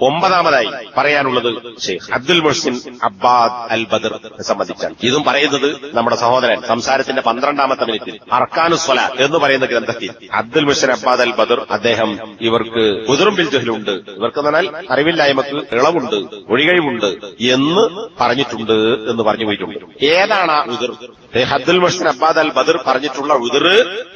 ഒമ്പതാമതായി പറയാനുള്ളത് ഷെയ്ഖ് അബ്ദുൽ മുഹ്സിൻ അബ്ബാദ് അൽ ബദർ സംബന്ധിച്ചാണ്. ഇതും പറയുന്നത് നമ്മുടെ സഹോദരൻ സംസാരത്തിന്റെ പന്ത്രണ്ടാമത്തെ മിനിറ്റിൽ അർക്കാനുസ്വല എന്ന് പറയുന്ന ഗ്രന്ഥത്തിൽ അബ്ദുൽ മുഹ്സിൻ അബ്ബാദ് അൽ ബദർ അദ്ദേഹം ഇവർക്ക് കുതിറും ബിൽ ജഹലുണ്ട്. ഇവർക്ക് എന്നാൽ അറിവില്ലായ്മക്ക് ഇളവുണ്ട് ഒഴികഴിവുണ്ട് എന്ന് പറഞ്ഞിട്ടുണ്ട് എന്ന് പറഞ്ഞു പോയിട്ടുണ്ട്. ഏതാണ് ആ ഉതിർ? ഷെയ്ഖ് അബ്ദുൽ മുഹ്സിൻ അബ്ബാദ് അൽ ബദർ പറഞ്ഞിട്ടുള്ള ഉതിർ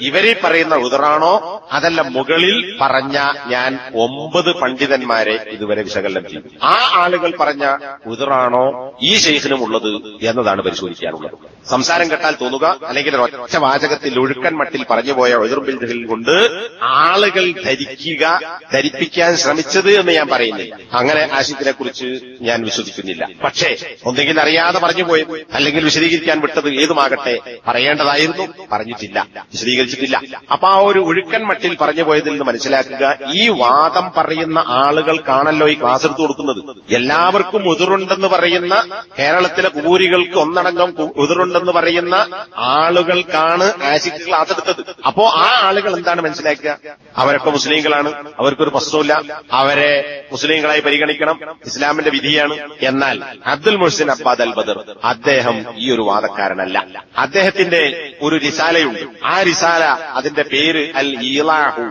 ഇവരെ പറയുന്ന ഉതിറാണോ? അതല്ല മുകളിൽ പറഞ്ഞ ഞാൻ ഒമ്പത് പണ്ഡിതന്മാരെ ഇതുവരെ വിശകലനം ചെയ്യും. ആ ആളുകൾ പറഞ്ഞ ഉതിറാണോ ഈ ഷെയ്ഖിനും ഉള്ളത് എന്നതാണ് പരിശോധിക്കാനുള്ളത്. സംസാരം കേട്ടാൽ തോന്നുക അല്ലെങ്കിൽ ഒറ്റ വാചകത്തിൽ ഒഴുക്കൻ മട്ടിൽ പറഞ്ഞുപോയ ഒതിർബിൽ കൊണ്ട് ആളുകൾ ധരിക്കുക ധരിപ്പിക്കാൻ ശ്രമിച്ചത് എന്ന് ഞാൻ പറയുന്നില്ല. അങ്ങനെ ആശയത്തിനെ കുറിച്ച് ഞാൻ വിശ്വസിക്കുന്നില്ല. പക്ഷേ ഒന്നെങ്കിൽ അറിയാതെ പറഞ്ഞു പോയത് അല്ലെങ്കിൽ വിശദീകരിക്കാൻ വിട്ടത് ഏതുമാകട്ടെ പറയേണ്ടതായിരുന്നു. പറഞ്ഞിട്ടില്ല വിശദീകരിച്ചിട്ടില്ല. അപ്പൊ ആ ഒരു ഒഴുക്കൻ മട്ടിൽ പറഞ്ഞു പോയതിൽ നിന്ന് മനസ്സിലാക്കുക ഈ വാദം പറയുന്ന ആളുകൾ ആളുകൾക്കാണല്ലോ ഈ ക്ലാസ് എടുത്തു കൊടുക്കുന്നത്? എല്ലാവർക്കും ഉതിറുണ്ടെന്ന് പറയുന്ന കേരളത്തിലെ കൂരികൾക്ക് ഒന്നടങ്കം ഉതിറുണ്ടെന്ന് പറയുന്ന ആളുകൾക്കാണ് ആശിക്ക് ക്ലാസ് എടുത്തത്. അപ്പോ ആ ആളുകൾ എന്താണ് മനസ്സിലാക്കുക? അവരൊക്കെ മുസ്ലിങ്ങളാണ്. അവർക്കൊരു പ്രശ്നമില്ല അവരെ മുസ്ലിങ്ങളായി പരിഗണിക്കണം. ഇസ്ലാമിന്റെ വിധിയാണ്. എന്നാൽ അബ്ദുൽ മുഹസിൻ അബ്ബാദ് അൽ ബദർ അദ്ദേഹം ഈ ഒരു വാദക്കാരനല്ല. അദ്ദേഹത്തിന്റെ ഒരു റിസാലയുണ്ട്. ആ റിസാല അതിന്റെ പേര് അൽ ഈലാഹു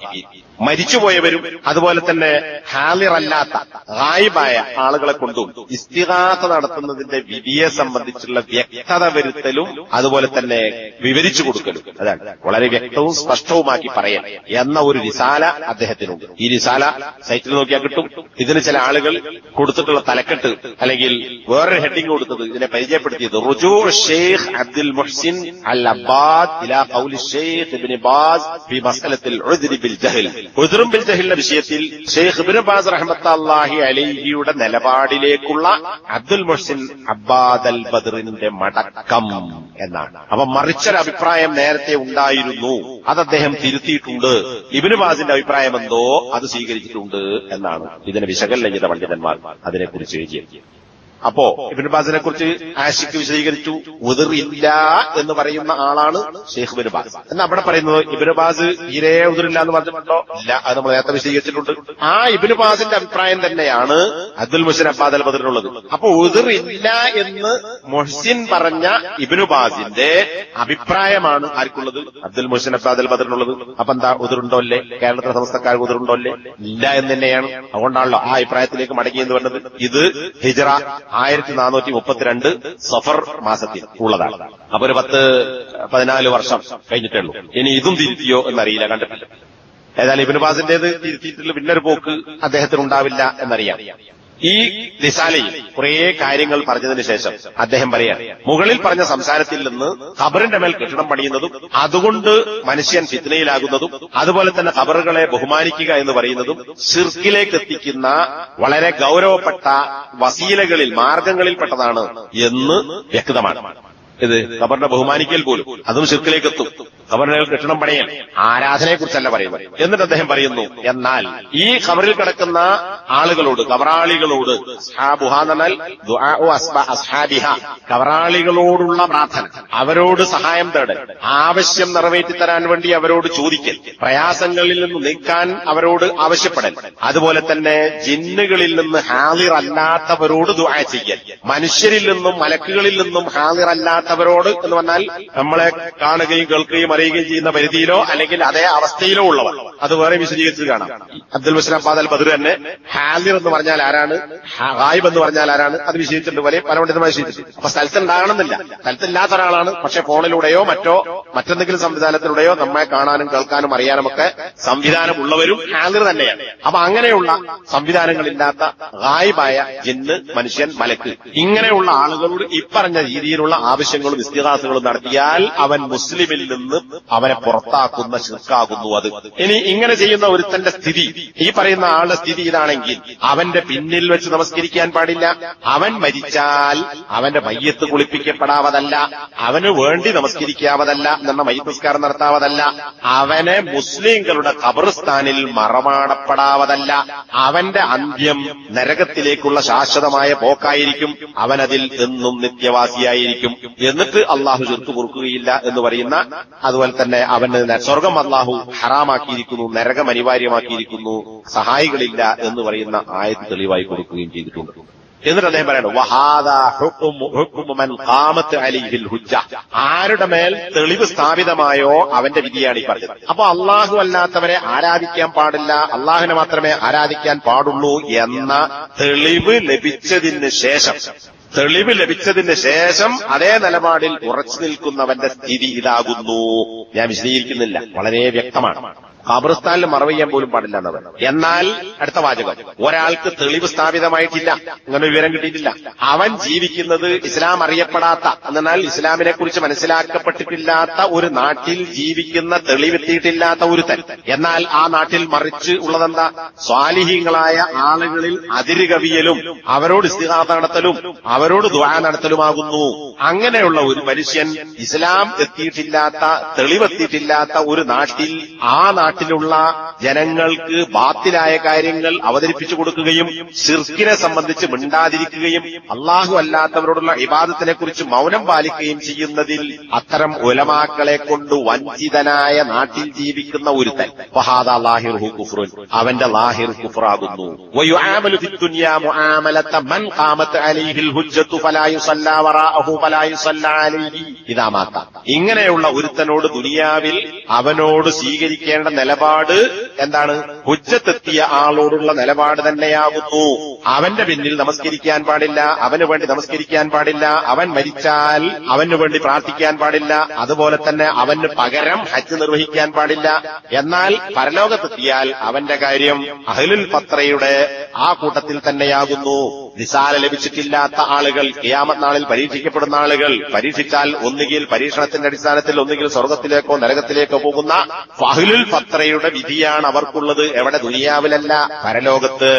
عالمین മരിച്ചുപോയവരും അതുപോലെ തന്നെ ഹാലിറല്ലാത്ത ഗായിബായ ആളുകളെ കൊണ്ടും ഇസ്തിഹാസ നടത്തുന്നതിന്റെ വിധിയെ സംബന്ധിച്ചുള്ള വ്യക്തത വരുത്തലും അതുപോലെ തന്നെ വിവരിച്ചു കൊടുക്കലും. അതാണ് വളരെ വ്യക്തവും സ്പഷ്ടവുമാക്കി പറയാൻ എന്ന ഒരു റിസാല അദ്ദേഹത്തിനുണ്ട്. ഈ റിസാല സൈറ്റിൽ നോക്കിയാൽ കിട്ടും. ഇതിന് ചില ആളുകൾ കൊടുത്തിട്ടുള്ള തലക്കെട്ട് അല്ലെങ്കിൽ വേറൊരു ഹെഡിങ് കൊടുത്തത് ഇതിനെ പരിചയപ്പെടുത്തിയത് റുജു ഷെയ്ഖ് അബ്ദുൽ മുഹ്സിൻ അൽ അബ്ബാദ് ഇലാ ഷെയ്ഖ് ഇബ്നു ബാസ് ഫി മസ്അലത്തിൽ ഉദ്രി ബിൽ ജഹൽ. ഉദ്റും ബിൽ ജഹലിന്റെ വിഷയത്തിൽ ഷെയ്ഖ് ഇബ്നു ബാസ് റഹ്മത്തുള്ളാഹി അലൈഹിയുടെ നിലപാടിലേക്കുള്ള അബ്ദുൽ മുഹ്സിൻ അബ്ബാദൽ ബദറിന്റെ മടക്കം എന്നാണ്. അപ്പൊ മറിച്ചൊരു അഭിപ്രായം നേരത്തെ ഉണ്ടായിരുന്നു. അത് അദ്ദേഹം തിരുത്തിയിട്ടുണ്ട്. ഇബിന് ബാസിന്റെ അഭിപ്രായം എന്തോ അത് സ്വീകരിച്ചിട്ടുണ്ട് എന്നാണ് ഇതിനെ വിശകലനം ചെയ്ത പണ്ഡിതന്മാർ അതിനെക്കുറിച്ച് എഴുതിയത്. അപ്പോ ഇബിൻ ബാസിനെ കുറിച്ച് ആഷിക്ക് വിശദീകരിച്ചു ഉതിർ എന്ന് പറയുന്ന ആളാണ് ഷെയ്ഖ് ബിൻ ബാസ്. എന്ന് അവിടെ പറയുന്നത് ഇബിൻ ബാസ് തീരെ ഉതിരില്ല എന്ന് പറഞ്ഞിട്ടുണ്ടോ? ഇല്ല അത് നമ്മൾ നേരത്തെ വിശദീകരിച്ചിട്ടുണ്ട്. ആ ഇബിൻ ബാസിന്റെ അഭിപ്രായം തന്നെയാണ് അബ്ദുൽ മുഹസിൻ അബ്ബാദ് അൽ ബദറിനുള്ളത് അപ്പൊ ഉതിർ എന്ന് മൊഹ്സിൻ പറഞ്ഞ ഇബിനു ബാസിന്റെ അഭിപ്രായമാണ് ആർക്കുള്ളത്? അബ്ദുൽ മുഹസിൻ അബ്ബാദ് അൽ ബദറിനുള്ളത് അപ്പൊ എന്താ ഉതിറുണ്ടോ അല്ലേ കേരളത്തിലെ സമസ്തക്കാർക്ക് ഉതിറുണ്ടോ അല്ലേ ഇല്ല എന്ന് തന്നെയാണ്. അതുകൊണ്ടാണല്ലോ ആ അഭിപ്രായത്തിലേക്ക് മടങ്ങി എന്ന് പറഞ്ഞത്. ഇത് ഹിജറ ആയിരത്തി നാനൂറ്റി മുപ്പത്തിരണ്ട് സഫർ മാസത്തിൽ ഉള്ളതാണ്. അപ്പൊ ഒരു പത്ത് പതിനാല് വർഷം കഴിഞ്ഞിട്ടേ ഉള്ളൂ ഇനി ഇതും തിരുത്തിയോ എന്നറിയില്ല കണ്ടിട്ടില്ല. ഏതായാലും ഇബിന് ബാസിന്റേത് തിരുത്തിയിട്ടുള്ള പിന്നൊരു പോക്ക് അദ്ദേഹത്തിന് ഉണ്ടാവില്ല എന്നറിയാം. ഈ റിസാലയിൽ കുറേ കാര്യങ്ങൾ പറഞ്ഞതിന് ശേഷം അദ്ദേഹം പറയാ മുകളിൽ പറഞ്ഞ സംസാരത്തിൽ നിന്ന് ഖബറിന്റെ മേൽ കെട്ടിടം പണിയുന്നതും അതുകൊണ്ട് മനുഷ്യൻ ഫിത്നയിലാകുന്നതും അതുപോലെ തന്നെ ഖബറുകളെ ബഹുമാനിക്കുക എന്ന് പറയുന്നതും സിർക്കിലേക്ക് എത്തിക്കുന്ന വളരെ ഗൗരവപ്പെട്ട വസീലകളിൽ മാർഗങ്ങളിൽപ്പെട്ടതാണ് എന്ന് വ്യക്തമാണ്. ഇത് ഖബറിനെ ബഹുമാനിക്കൽ പോലും അതും സിർക്കിലേക്ക് എത്തും. ഖബറിനെ കെട്ടിടം പണിയൽ ആരാധനയെ കുറിച്ചല്ല പറയുന്നത്. എന്നിട്ട് അദ്ദേഹം പറയുന്നു എന്നാൽ ഈ ഖബറിൽ കിടക്കുന്ന ആളുകളോട് കബറാളികളോട് കബറാളികളോടുള്ള പ്രാർത്ഥന അവരോട് സഹായം തേടൽ ആവശ്യം നിറവേറ്റി തരാൻ വേണ്ടി അവരോട് ചോദിക്കൽ പ്രയാസങ്ങളിൽ നിന്ന് നീക്കാൻ അവരോട് ആവശ്യപ്പെടൽ അതുപോലെ തന്നെ ജിന്നുകളിൽ നിന്ന് ഹാലിർ അല്ലാത്തവരോട് ദുആ ചെയ്യൽ മനുഷ്യരിൽ നിന്നും മലക്കുകളിൽ നിന്നും ഹാലിർ അല്ലാത്തവരോട് എന്ന് പറഞ്ഞാൽ നമ്മളെ കാണുകയും കേൾക്കുകയും അറിയുകയും ചെയ്യുന്ന പരിധിയിലോ അല്ലെങ്കിൽ അതേ അവസ്ഥയിലോ ഉള്ളവർ. അത് വേറെ വിശദീകരിച്ച് കാണാം. അബ്ദുൽ വസ്ലാം പാദൽ ബദർ തന്നെ ഹാലിർ എന്ന് പറഞ്ഞാൽ ആരാണ്? ഹായിബ് എന്ന് പറഞ്ഞാൽ ആരാണ്? അത് വിശദീകരിച്ചിട്ടുണ്ട്. പോലെ പല പണ്ഡിതമായി വിശദീകരിച്ചു അപ്പൊ സ്ഥലത്തുണ്ടാകണമെന്നില്ല സ്ഥലത്തില്ലാത്ത ഒരാളാണ്. പക്ഷെ ഫോണിലൂടെയോ മറ്റോ മറ്റെന്തെങ്കിലും സംവിധാനത്തിലൂടെയോ നമ്മെ കാണാനും കേൾക്കാനും അറിയാനും ഒക്കെ സംവിധാനമുള്ളവരും ഹാലിർ തന്നെയാണ്. അപ്പൊ അങ്ങനെയുള്ള സംവിധാനങ്ങളില്ലാത്ത ഗായിബായ ജിന്ന് മനുഷ്യൻ മലക്ക് ഇങ്ങനെയുള്ള ആളുകളോട് ഇപ്പറഞ്ഞ രീതിയിലുള്ള ആവശ്യങ്ങളും ഇസ്തിഹാസങ്ങളും നടത്തിയാൽ അവൻ മുസ്ലിമിൽ നിന്ന് അവനെ പുറത്താക്കുന്ന ശിർക്കാകുന്നു അത്. ഇനി ഇങ്ങനെ ചെയ്യുന്ന ഒരുത്തന്റെ സ്ഥിതി ഈ പറയുന്ന ആളുടെ സ്ഥിതി ഇതാണെങ്കിൽ അവന്റെ പിന്നിൽ വെച്ച് നമസ്കരിക്കാൻ പാടില്ല. അവൻ മരിച്ചാൽ അവന്റെ മയ്യത്ത് കുളിപ്പിക്കപ്പെടാവതല്ല അവന് വേണ്ടി നമസ്കരിക്കാവതല്ല എന്ന മയ്യത്ത് നിസ്കാരം നടത്താവതല്ല അവനെ മുസ്ലിങ്ങളുടെ ഖബർസ്ഥാനിൽ മറമാടപ്പെടാവതല്ല അവന്റെ അന്ത്യം നരകത്തിലേക്കുള്ള ശാശ്വതമായ പോക്കായിരിക്കും അവനതിൽ എന്നും നിത്യവാസിയായിരിക്കും. എന്നിട്ട് അള്ളാഹു ചെറുത്തു കൊടുക്കുകയില്ല എന്ന് പറയുന്ന അതുപോലെ തന്നെ അവന് സ്വർഗം അള്ളാഹു ഹറാമാക്കിയിരിക്കുന്നു നരകം അനിവാര്യമാക്കിയിരിക്കുന്നു സഹായികളില്ല എന്ന് പറയുന്ന ആയത്ത് തെളിവായി കൊടുക്കുകയും ചെയ്തിട്ടുണ്ട്. എന്നിട്ട് അദ്ദേഹം പറയുന്നത് ആരുടെ മേൽ തെളിവ് സ്ഥാപിതമായോ അവന്റെ വിധിയാണ് ഈ പറഞ്ഞത്. അപ്പൊ അള്ളാഹു അല്ലാത്തവരെ ആരാധിക്കാൻ പാടില്ല അള്ളാഹുവിനെ മാത്രമേ ആരാധിക്കാൻ പാടുള്ളൂ എന്ന തെളിവ് ലഭിച്ചതിന് ശേഷം തെളിവ് ലഭിച്ചതിന് ശേഷം അതേ നിലപാടിൽ ഉറച്ചു നിൽക്കുന്നവന്റെ സ്ഥിതി ഇതാകുന്നു. ഞാൻ വിശദീകരിക്കുന്നില്ല. വളരെ വ്യക്തമാണ്. ഖബറിസ്ഥാനിൽ മറവ് ചെയ്യാൻ പോലും പാടില്ല എന്നവർ എന്നാൽ അടുത്ത വാചകം ഒരാൾക്ക് തെളിവ് സ്ഥാപിതമായിട്ടില്ല അങ്ങനെ വിവരം കിട്ടിയിട്ടില്ല. അവൻ ജീവിക്കുന്നത് ഇസ്ലാം അറിയപ്പെടാത്ത എന്നാൽ ഇസ്ലാമിനെ കുറിച്ച് മനസ്സിലാക്കപ്പെട്ടിട്ടില്ലാത്ത ഒരു നാട്ടിൽ ജീവിക്കുന്ന തെളിവെത്തിയിട്ടില്ലാത്ത ഒരു തൻ. എന്നാൽ ആ നാട്ടിൽ മറിച്ച് ഉള്ളതെന്താ? സ്വാലിഹീങ്ങളായ ആളുകളിൽ അതിരുകവിയലും അവരോട് ഇസ്തിഹാത നടത്തലും അവരോട് ദ്വാ നടത്തലുമാകുന്നു. അങ്ങനെയുള്ള ഒരു മനുഷ്യൻ ഇസ്ലാം എത്തിയിട്ടില്ലാത്ത തെളിവെത്തിയിട്ടില്ലാത്ത ഒരു നാട്ടിൽ ആ നാട്ടിലുള്ള ജനങ്ങൾക്ക് ബാത്തിലായ കാര്യങ്ങൾ അവതരിപ്പിച്ചു കൊടുക്കുകയും ഷിർക്കിനെ സംബന്ധിച്ച് മിണ്ടാതിരിക്കുകയും അള്ളാഹു അല്ലാത്തവരോടുള്ള ഇബാദത്തിനെ കുറിച്ച് മൗനം പാലിക്കുകയും ചെയ്യുന്നതിൽ അത്തരം ഉലമാക്കളെ കൊണ്ട് വഞ്ചിതനായ നാട്ടിൽ ജീവിക്കുന്ന ഒരുത്തൻ. ഫഹാദ ലാഹിർഹു കുഫ്റുൻ അവന്റെ ലാഹിർ കുഫ്റാകുന്നു ഇതാമാത്ത ഇങ്ങനെയുള്ള ഒരുത്തനോട് ദുനിയാവിൽ അവനോട് സ്വീകരിക്കേണ്ട നിലപാട് എന്താണ്? ഹുജ്ജത്തെത്തിയ ആളോടുള്ള നിലപാട് തന്നെയാകുന്നു. അവന്റെ പിന്നിൽ നമസ്കരിക്കാൻ പാടില്ല അവന് വേണ്ടി നമസ്കരിക്കാൻ പാടില്ല അവൻ മരിച്ചാൽ അവന് വേണ്ടി പ്രാർത്ഥിക്കാൻ പാടില്ല അതുപോലെ തന്നെ അവന് പകരം ഹജ്ജ് നിർവഹിക്കാൻ പാടില്ല. എന്നാൽ പരലോകത്തെത്തിയാൽ അവന്റെ കാര്യം അഹ്ലുൽ പത്രയുടെ ആ കൂട്ടത്തിൽ തന്നെയാകുന്നു. നിസാല ലഭിച്ചിട്ടില്ലാത്ത ആളുകൾ കിയാമത്ത് നാളിൽ പരീക്ഷിക്കപ്പെടുന്ന ആളുകൾ പരീക്ഷിച്ചാൽ ഒന്നുകിൽ പരീക്ഷണത്തിന്റെ അടിസ്ഥാനത്തിൽ ഒന്നുകിൽ സ്വർഗത്തിലേക്കോ നരകത്തിലേക്കോ പോകുന്ന ഫഹ്ലുൽ പത്രയുടെ വിധിയാണ് അവർക്കുള്ളത്. എവിടെ? ദുനിയാവിലല്ല. പരലോകത്ത്.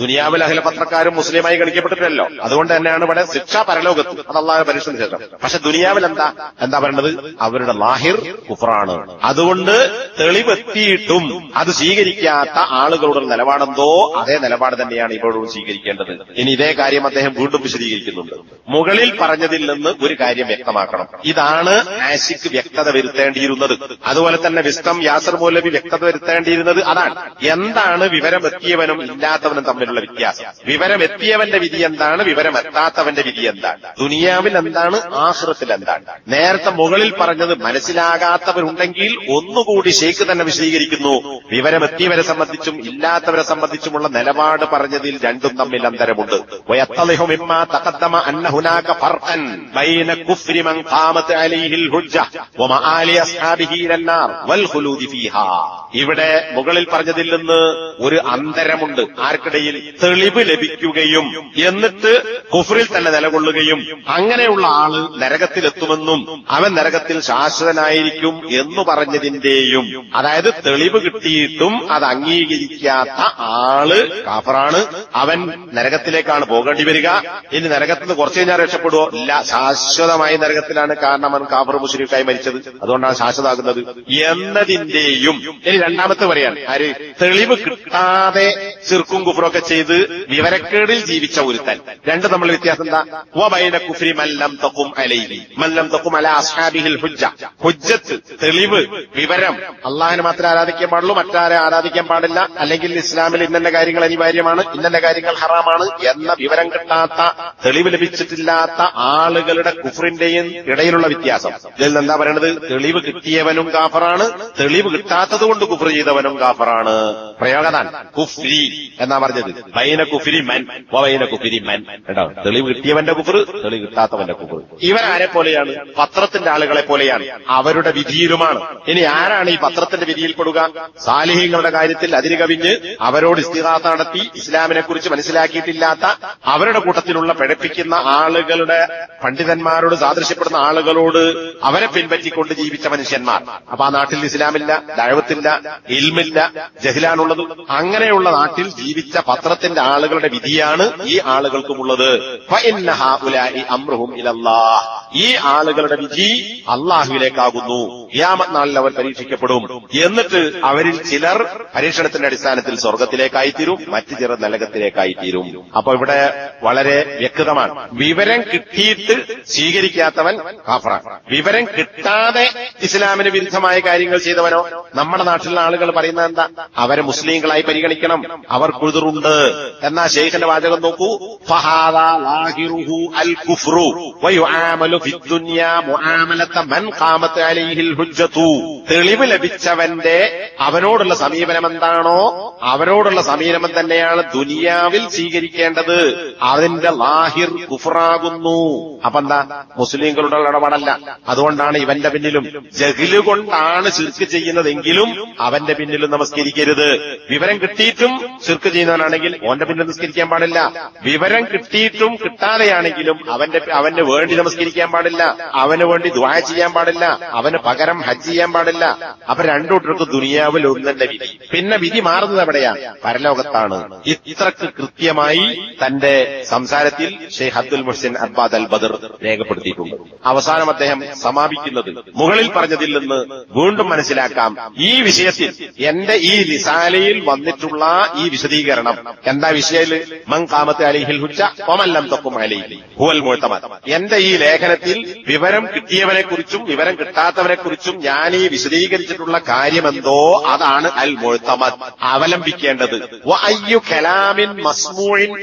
ദുനിയാവിൽ അഖില പത്രക്കാരും മുസ്ലിമായി ഗണിക്കപ്പെട്ടിട്ടില്ലല്ലോ അതുകൊണ്ട് തന്നെയാണ് ഇവിടെ ശിക്ഷ പരലോകത്ത്. അതല്ലാതെ പരീക്ഷണ ശേഷം. പക്ഷെ ദുനിയാവിൽ എന്താ? എന്താ പറയേണ്ടത് അവരുടെ ലാഹിർ കുഫറാണ്. അതുകൊണ്ട് തെളിവെത്തിയിട്ടും അത് സ്വീകരിക്കാത്ത ആളുകളുടെ നിലപാടെന്തോ അതേ നിലപാട് തന്നെയാണ് ഇപ്പോഴും സ്വീകരിക്കേണ്ടത്. ഇനി ഇതേ കാര്യം അദ്ദേഹം വീണ്ടും വിശദീകരിക്കുന്നുണ്ട്. മുകളിൽ പറഞ്ഞതിൽ നിന്ന് ഒരു കാര്യം വ്യക്തമാക്കണം. ഇതാണ് ആശിക്ക് വ്യക്തത വരുത്തേണ്ടിയിരുന്നത്. അതുപോലെ തന്നെ വിസ്തം യാസർ മൗലവി വ്യക്തത വരുത്തേണ്ടിയിരുന്നത് അതാണ്. എന്താണ് വിവരമെത്തിയവനും ഇല്ലാത്തവനും തമ്മിലുള്ള വ്യത്യാസം? വിവരമെത്തിയവന്റെ വിധി എന്താണ്? വിവരമെത്താത്തവന്റെ വിധി എന്താണ്? ദുനിയാവിൽ എന്താണ്? ആഹ്റത്തിൽ എന്താണ്? നേരത്തെ മുകളിൽ പറഞ്ഞത് മനസ്സിലാകാത്തവരുണ്ടെങ്കിൽ ഒന്നുകൂടി ഷെയ്ഖ് തന്നെ വിശദീകരിക്കുന്നു. വിവരമെത്തിയവരെ സംബന്ധിച്ചും ഇല്ലാത്തവരെ സംബന്ധിച്ചുമുള്ള നിലപാട് പറഞ്ഞതിൽ രണ്ടും തമ്മിൽ അന്തരമുണ്ട്. ഇവിടെ മുകളിൽ പറഞ്ഞതിൽ നിന്ന് ഒരു അന്തരമുണ്ട്. ആർക്കിടയിൽ തെളിവ് ലഭിക്കുകയും എന്നിട്ട് കുഫറിൽ തന്നെ നിലകൊള്ളുകയും അങ്ങനെയുള്ള ആൾ നരകത്തിലെത്തുമെന്നും അവൻ നരകത്തിൽ ശാശ്വതനായിരിക്കും എന്ന് പറഞ്ഞതിന്റെയും അതായത് തെളിവ് കിട്ടിയിട്ടും അത് അംഗീകരിക്കാത്ത ആൾ കാഫറാണ്. അവൻ നരകത്തിലേക്കാണ് പോകേണ്ടി വരിക. ഇനി നരകത്തിൽ നിന്ന് കുറച്ച് കഴിഞ്ഞാൽ രക്ഷപ്പെടുവോ? ഇല്ല. ശാശ്വതമായി നരകത്തിലാണ് കാരണം അവൻ കാഫർ മുഷരീഫായി മരിച്ചത്. അതുകൊണ്ടാണ് ശാശ്വതാകുന്നത് എന്നതിന്റെയും ഇനി രണ്ടാമത്തെ പറയാണ് ആര്? തെളിവ് കിട്ടാതെ ചെറുക്കും കുഫറൊക്കെ ചെയ്ത് വിവരക്കേടിൽ ജീവിച്ച ഒരുത്തൻ. രണ്ട് നമ്മൾ വ്യത്യാസം എന്താ? കുഫ്രി മല്ലം തക്കും അലൈഹി. മല്ലം തക്കും അല അസ്ഹാബിഹിൽ ഹുജ്ജ. ഹുജ്ജത്ത് തെളിവ് വിവരം അള്ളാഹിനെ മാത്രമേ ആരാധിക്കാൻ പാടുള്ളൂ മറ്റാരെ ആരാധിക്കാൻ പാടില്ല. അല്ലെങ്കിൽ ഇസ്ലാമിൽ ഇന്നെ കാര്യങ്ങൾ അനിവാര്യമാണ് ഇന്നെ കാര്യങ്ങൾ ഹറാമാണ് എന്ന വിവരം കിട്ടാത്ത തെളിവ് ലഭിച്ചിട്ടില്ലാത്ത ആളുകളുടെ കുഫറിന്റെയും ഇടയിലുള്ള വ്യത്യാസം. ഇതിൽ എന്താ പറയുന്നത് തെളിവ് കിട്ടിയവനും കാഫറാണ് തെളിവ് കിട്ടാത്തത് കൊണ്ട് കുഫർ ചെയ്തവനും കാഫറാണ് പ്രയോഗതാൻ കുഫ്രി എന്നാ പറഞ്ഞത്. ബൈന കുഫിരി മൻ വൈന കുഫിരി മൻ. കേട്ടോ? തെളിവ് കിട്ടിയവന്റെ കുഫർ തെളിവ് കിട്ടാത്തവന്റെ കുഫർ. ഇവരാരെ പോലെയാണ്? പത്രത്തിന്റെ ആളുകളെ പോലെയാണ്. അവരുടെ വിധിയിലുമാണ്. ഇനി ആരാണ് ഈ പത്രത്തിന്റെ വിധിയിൽപ്പെടുക സാലിഹ്യങ്ങളുടെ കാര്യത്തിൽ അതിരുകവിഞ്ഞ് അവരോട് ഇസ്തിഹാസ നടത്തി ഇസ്ലാമിനെ കുറിച്ച് മനസ്സിലാക്കിയിട്ടില്ലാത്ത അവരുടെ കൂട്ടത്തിലുള്ള പിഴപ്പിക്കുന്ന ആളുകളുടെ പണ്ഡിതന്മാരോട് സാദൃശ്യപ്പെടുന്ന ആളുകളോട് അവരെ പിൻപറ്റിക്കൊണ്ട് ജീവിച്ച മനുഷ്യന്മാർ. അപ്പൊ ആ നാട്ടിൽ ഇസ്ലാമില്ല ദഴവത്തില്ല ഇൽമില്ല ജഹിലാണുള്ളത്. അങ്ങനെയുള്ള നാട്ടിൽ ജീവിച്ച പത്രത്തിന്റെ ആളുകളുടെ വിധിയാണ് ഈ ആളുകൾക്കുമുള്ളത്. ഈ ആളുകളുടെ വിധി അള്ളാഹുവിലേക്കാകുന്നു ഖിയാമത്ത് നാളിൽ അവർ പരീക്ഷിക്കപ്പെടും. എന്നിട്ട് അവരിൽ ചിലർ പരീക്ഷണത്തിന്റെ അടിസ്ഥാനത്തിൽ സ്വർഗത്തിലേക്കായി തീരും മറ്റു ചിലർ നരകത്തിലേക്കായി തീരും അപ്പൊ ഇവിടെ വളരെ വ്യക്തമാണ്. വിവരം കിട്ടിയിട്ട് സ്വീകരിക്കാത്തവൻ കാഫറാണ് വിവരം കിട്ടാതെ ഇസ്ലാമിന് വിരുദ്ധമായ കാര്യങ്ങൾ ചെയ്തവനോ? നമ്മുടെ നാട്ടിലുള്ള ആളുകൾ പറയുന്നത് എന്താ? അവരെ മുസ്ലിങ്ങളായി പരിഗണിക്കണം. അവർ കുതിറുണ്ട്. എന്നാ ഷെയ്ഖിന്റെ വാചകം നോക്കൂ. അൽ കുഫ്റു വയുആമലു ഫിദ്ദുനിയ മുആമലത മൻ ഖാമത്ത് അലൈഹിൽ ഹുജ്ജതു തെളിവ് ലഭിച്ചവന്റെ അവനോടുള്ള സമീപനം എന്താണോ അവനോടുള്ള സമീപനം തന്നെയാണ് ദുനിയാവിൽ സ്വീകരിക്കേണ്ടത്. അതിന്റെ ലാഹിർ കുഫറാകുന്നു അപ്പൊ എന്താ? മുസ്ലിങ്ങളുടെ ഇടപാടല്ല. അതുകൊണ്ടാണ് ഇവന്റെ പിന്നിലും ജഹിൽ കൊണ്ടാണ് ചിർക്ക് ചെയ്യുന്നതെങ്കിലും അവന്റെ പിന്നിലും നമസ്കരിക്കരുത്. വിവരം കിട്ടിയിട്ടും ചിർക്ക് ചെയ്യുന്നവനാണെങ്കിൽ ഓന്റെ പിന്നിൽ നമസ്കരിക്കാൻ പാടില്ല. വിവരം കിട്ടിയിട്ടും കിട്ടാതെയാണെങ്കിലും അവന്റെ അവന് വേണ്ടി നമസ്കരിക്കാൻ പാടില്ല. അവന് വേണ്ടി ദ്വായ ചെയ്യാൻ പാടില്ല. അവന് പകരം ഹജ്ജ് ചെയ്യാൻ പാടില്ല. അപ്പൊ രണ്ടൂട്ടർക്ക് ദുനിയാവിൽ ഒന്നെ വിധി. പിന്നെ വിധി മാറുന്നത് എവിടെയാ? പരലോകത്താണ്. ഇത്രക്ക് കൃത്യമായി തന്റെ സംസാരത്തിൽ ഷെയ്ഖ് അബ്ദുൽ മുഹ്സിൻ അബ്ബാദ് അൽ ബദർ രേഖപ്പെടുത്തിയിട്ടുണ്ട്. അവസാനം അദ്ദേഹം സമാപിക്കുന്നത് മുകളിൽ പറഞ്ഞതിൽ നിന്ന് വീണ്ടും മനസ്സിലാക്കാം. ഈ വിഷയത്തിൽ എന്റെ ഈ റിസാലയിൽ വന്നിട്ടുള്ള ഈ വിശദീകരണം എന്താ വിഷയത്തിൽ? മങ്കാമത്തെ കാമത്ത് അലിഹിൽ ഹുച്ച ഒമല്ലം തൊക്കും അലിഹി. ഹുവൽ മുഴത്തമത് എന്റെ ഈ ലേഖനത്തിൽ വിവരം കിട്ടിയവനെ കുറിച്ചും വിവരം കിട്ടാത്തവരെ കുറിച്ചും ഞാൻ ഈ വിശദീകരിച്ചിട്ടുള്ള കാര്യമെന്തോ അതാണ് അൽ മുഴുത്തമത് അവലംബിക്കേണ്ടത്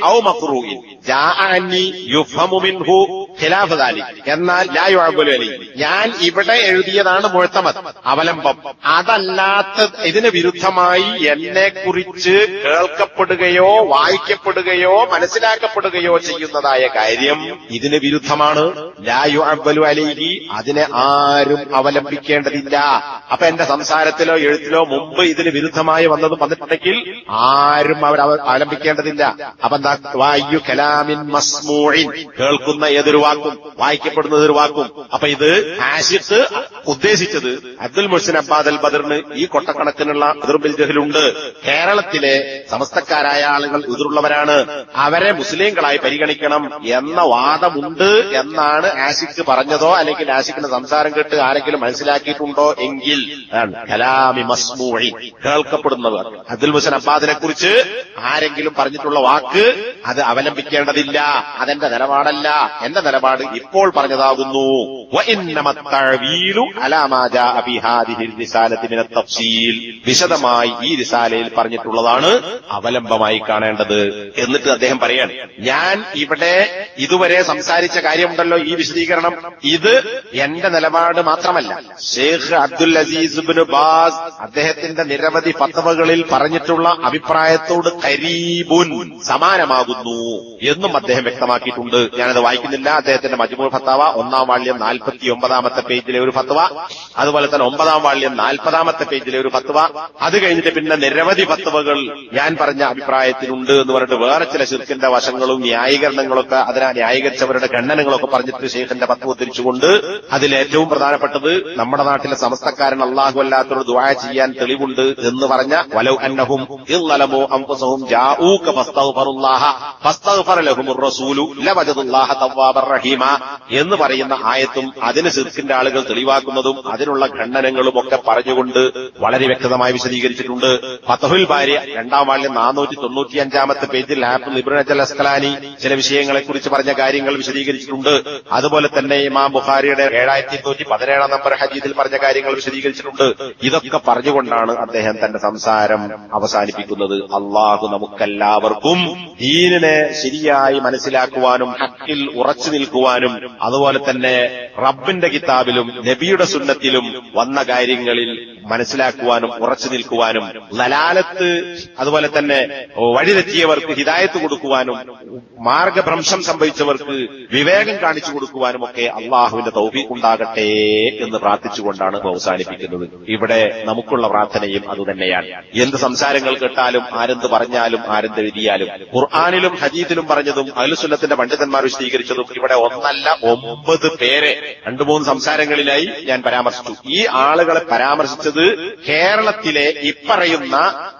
ഔ മക്റൂഇൻ ജാഅനി യുഫഹമു മിൻഹു ഖിലാഫ് ദാലി എന്നാൽ ലാ യുഅബ്ബലു അലൈഹി ഞാൻ ഇവിടെ എഴുതിയതാണ് മുഴത്തമത് അവലംബം. അതല്ലാത്ത ഇതിന് വിരുദ്ധമായി എന്നെ കുറിച്ച് കേൾക്കപ്പെടുകയോ വായിക്കപ്പെടുകയോ മനസ്സിലാക്കപ്പെടുകയോ ചെയ്യുന്നതായ കാര്യം ഇതിന് വിരുദ്ധമാണ്. ലാ യുഅബ്ബലു അലൈഹി അതിനെ ആരും അവലംബിക്കേണ്ടതില്ല. അപ്പൊ എന്റെ സംസാരത്തിലോ എഴുത്തിലോ മുമ്പ് ഇതിന് വിരുദ്ധമായി വന്നത് വന്നിട്ടുണ്ടെങ്കിൽ ആരും അവർ അവ- അവലംബിക്കേണ്ടതില്ല. അപ്പൊ എന്താ? വായു കലാമിൻ മസ്മൂഇൻ. കേൾക്കുന്ന ഏതൊരു വാക്കും? വായിക്കപ്പെടുന്ന ഏതൊരു വാക്കും. അപ്പൊ ഇത് ആഷിഖ് ഉദ്ദേശിച്ചത് അബ്ദുൽ മുഹ്സിൻ അബ്ബാദ് അൽ ബദറിന് ഈ കൊട്ടക്കണക്കിനുള്ള അതിർബിൽ ജഹലുണ്ട്. കേരളത്തിലെ സമസ്തക്കാരായ ആളുകൾ എതിരുള്ളവരാണ്. അവരെ മുസ്ലിങ്ങളായി പരിഗണിക്കണം എന്ന വാദമുണ്ട് എന്നാണ് ആഷിഖ് പറഞ്ഞതോ അല്ലെങ്കിൽ ആഷിഖിന്റെ സംസാരം കേട്ട് ആരെങ്കിലും മനസ്സിലാക്കിയിട്ടുണ്ടോ എങ്കിൽ കലാമി മസ്മൂഴി കേൾക്കപ്പെടുന്നവർ. അബ്ദുൽ മുഹസിൻ അബ്ബാദിനെ കുറിച്ച് ആരെങ്കിലും പറഞ്ഞിട്ടുള്ള വാക്ക് അത് പ്രവർത്തിക്കേണ്ടതില്ല അതെന്റെ നിലപാടല്ല. എന്റെ നിലപാട് ഇപ്പോൾ പറഞ്ഞതാകുന്നു. വിശദമായി ഈ റിസാലയിൽ പറഞ്ഞിട്ടുള്ളതാണ് അവലംബമായി കാണേണ്ടത്. എന്നിട്ട് അദ്ദേഹം പറയാണ് ഞാൻ ഇവിടെ ഇതുവരെ സംസാരിച്ച കാര്യമുണ്ടല്ലോ ഈ വിശദീകരണം. ഇത് എന്റെ നിലപാട് മാത്രമല്ല. Sheikh Abdul Aziz bin Baz അദ്ദേഹത്തിന്റെ നിരവധി പത്തവകളിൽ പറഞ്ഞിട്ടുള്ള അഭിപ്രായത്തോട് കരീബുൻ സമാനമാകുന്നു. എന്നും അദ്ദേഹം വ്യക്തമാക്കിയിട്ടുണ്ട്. ഞാനത് വായിക്കുന്നില്ല. അദ്ദേഹത്തിന്റെ മജ്മൂർ ഫത്താവ ഒന്നാം വാള്യം നാൽപ്പത്തി ഒമ്പതാമത്തെ പേജിലെ ഒരു ഫത്വ. അതുപോലെ തന്നെ ഒമ്പതാം വാള്യം നാൽപ്പതാമത്തെ പേജിലെ ഒരു ഫത്വ. അത് കഴിഞ്ഞിട്ട് പിന്നെ നിരവധി ഫത്വകൾ ഞാൻ പറഞ്ഞ അഭിപ്രായത്തിലുണ്ട് എന്ന് പറഞ്ഞിട്ട് വേറെ ചില ശിർക്കിന്റെ വശങ്ങളും ന്യായീകരണങ്ങളൊക്കെ അതിനാ ന്യായീകരിച്ചവരുടെ ഖണ്ഡനങ്ങളൊക്കെ പറഞ്ഞിട്ട് ഷെയ്ഖിന്റെ ഫത്വ ഉദ്ധരിച്ചുകൊണ്ട് അതിലേറ്റവും പ്രധാനപ്പെട്ടത് നമ്മുടെ നാട്ടിലെ സമസ്തക്കാരൻ അള്ളാഹു അല്ലാത്തവർ ദുആ ചെയ്യാൻ തെളിവുണ്ട് എന്ന് പറഞ്ഞ വലൗ അന്നഹും ഇന്നലമോ അംഫുസഹും ജാഊക ഫസ്തഗ്ഫറുല്ലാഹ. ഫസ്തഗ്ഫറ റഹീമ എന്ന് പറയുന്ന ആയത്തും അതിന് സിർക്കിന്റെ ആളുകൾ തെളിവാക്കുന്നതും അതിനുള്ള ഖണ്ഡനങ്ങളും ഒക്കെ പറഞ്ഞുകൊണ്ട് വളരെ വ്യക്തമായി വിശദീകരിച്ചിട്ടുണ്ട്. ഫതഹുൽ ഭാര്യ രണ്ടാം വാളിലെ നാനൂറ്റി തൊണ്ണൂറ്റി അഞ്ചാമത്തെ പേജിൽ ഹാഫിൽ ഇബ്രാഹിം അസ്കലാനി ചില വിഷയങ്ങളെ കുറിച്ച് പറഞ്ഞ കാര്യങ്ങൾ വിശദീകരിച്ചിട്ടുണ്ട്. അതുപോലെ തന്നെ ഇമാം ബുഖാരിയുടെ ഏഴായിരത്തി തൊണ്ണൂറ്റി പതിനേഴാം നമ്പർ ഹജീദിൽ പറഞ്ഞ കാര്യങ്ങൾ വിശദീകരിച്ചിട്ടുണ്ട്. ഇതൊക്കെ പറഞ്ഞുകൊണ്ടാണ് അദ്ദേഹം തന്റെ സംസാരം അവസാനിപ്പിക്കുന്നത്. അള്ളാഹു നമുക്കെല്ലാവർക്കും ദീനിനെ ശരിയായി മനസ്സിലാക്കുവാനും ഹക്കിൽ ഉറച്ചു നിൽക്കുവാനും അതുപോലെ തന്നെ റബ്ബിന്റെ കിതാബിലും നബിയുടെ സുന്നത്തിലും വന്ന കാര്യങ്ങളിൽ മനസ്സിലാക്കുവാനും ഉറച്ചു നിൽക്കുവാനും ലലാലത്ത് അതുപോലെ തന്നെ വഴിതെറ്റിയവർക്ക് ഹിതായത്ത് കൊടുക്കുവാനും മാർഗഭ്രംശം സംഭവിച്ചവർക്ക് വിവേകം കാണിച്ചു കൊടുക്കുവാനും ഒക്കെ അള്ളാഹുവിന്റെ തൗഫി ഉണ്ടാകട്ടെ എന്ന് പ്രാർത്ഥിച്ചുകൊണ്ടാണ് അവസാനിപ്പിക്കുന്നത്. ഇവിടെ നമുക്കുള്ള പ്രാർത്ഥനയും അതുതന്നെയാണ് എന്ത് സംസാരങ്ങൾ കേട്ടാലും ആരെന്ത് പറഞ്ഞാലും ആരെന്ത് എഴുതിയാലും ഖുർആാനിലും ഹജീദിലും പറഞ്ഞതും അഹ്ലുസുന്നത്തിന്റെ പണ്ഡിതന്മാർ വിശദീകരിച്ചതും ഇവിടെ ഒന്നല്ല ഒമ്പത് പേരെ. രണ്ടു മൂന്ന് സംസാരങ്ങളിലായി ഞാൻ പരാമർശിച്ചു. ഈ ആളുകളെ പരാമർശിച്ചത് കേരളത്തിലെ ഇപ്പറയുന്ന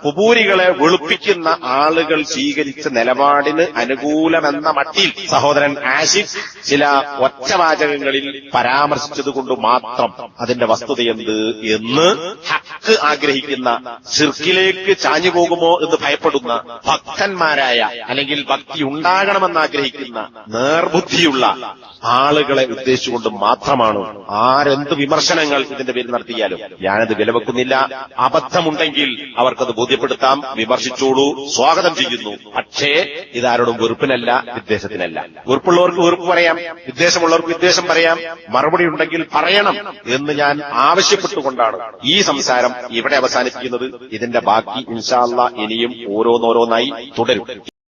കുബൂരികളെ വെളുപ്പിക്കുന്ന ആളുകൾ സ്വീകരിച്ച നിലപാടിന് അനുകൂലമെന്ന മട്ടിൽ സഹോദരൻ ആഷിഫ് ചില ഒറ്റവാചകങ്ങളിൽ പരാമർശിച്ചതുകൊണ്ട് മാത്രം അതിന്റെ വസ്തുതയെന്ത് എന്ന് ഹക്ക് ആഗ്രഹിക്കുന്ന ഷിർക്കിലേക്ക് ചാഞ്ഞു പോകുമോ എന്ന് ഭയപ്പെടുന്ന ഭക്തന്മാരായ അല്ലെങ്കിൽ ഭക്തി ഉണ്ടാകണമെന്ന് ആഗ്രഹിക്കുന്ന നേർബുദ്ധിയുള്ള ആളുകളെ ഉദ്ദേശിച്ചുകൊണ്ട് മാത്രമാണ്? ആരെന്ത് വിമർശനങ്ങൾ ഇതിന്റെ പേരിൽ നടത്തിയാലും? ഞാനത് വിലവെക്കുന്നില്ല. അബദ്ധമുണ്ടെങ്കിൽ അവർക്കത് ബോധ്യപ്പെടുത്താം. വിമർശിച്ചോളൂ. സ്വാഗതം ചെയ്യുന്നു. പക്ഷേ ഇതാരോടും വെറുപ്പിനല്ല വിദ്വേഷത്തിനല്ല. വെറുപ്പുള്ളവർക്ക് വെറുപ്പ് പറയാം. വിദ്വേഷമുള്ളവർക്ക് വിദ്വേഷം പറയാം. മറുപടി ഉണ്ടെങ്കിൽ പറയണം എന്ന് ഞാൻ ആവശ്യപ്പെട്ടുകൊണ്ടാണ് ഈ സംസാരം ഇവിടെ അവസാനിപ്പിക്കുന്നത്. ഇതിന്റെ ബാക്കി ഇൻഷാല്ല ഇനിയും ഓരോന്നോരോന്നായി തുടരും.